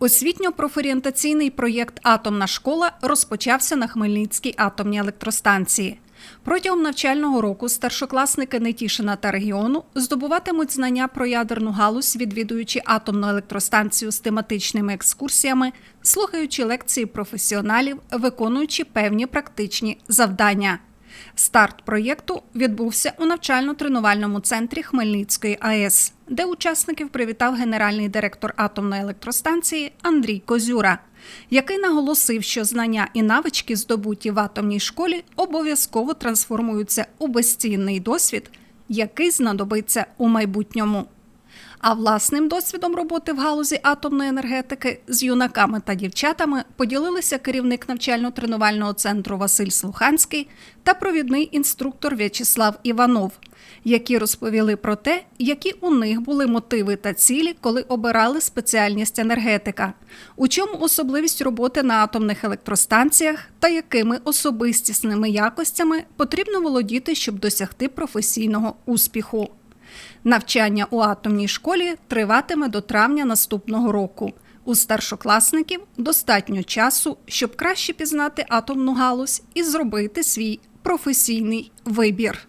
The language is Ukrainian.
Освітньо-профорієнтаційний проєкт Атомна школа розпочався на Хмельницькій атомній електростанції. Протягом навчального року старшокласники Нетішина та регіону здобуватимуть знання про ядерну галузь, відвідуючи атомну електростанцію з тематичними екскурсіями, слухаючи лекції професіоналів, виконуючи певні практичні завдання. Старт проєкту відбувся у навчально-тренувальному центрі Хмельницької АЕС, де учасників привітав генеральний директор атомної електростанції Андрій Козюра, який наголосив, що знання і навички, здобуті в атомній школі, обов'язково трансформуються у безцінний досвід, який знадобиться у майбутньому. А власним досвідом роботи в галузі атомної енергетики з юнаками та дівчатами поділилися керівник навчально-тренувального центру Василь Слуханський та провідний інструктор В'ячеслав Іванов, які розповіли про те, які у них були мотиви та цілі, коли обирали спеціальність енергетика, у чому особливість роботи на атомних електростанціях та якими особистісними якостями потрібно володіти, щоб досягти професійного успіху. Навчання у атомній школі триватиме до травня наступного року. У старшокласників достатньо часу, щоб краще пізнати атомну галузь і зробити свій професійний вибір.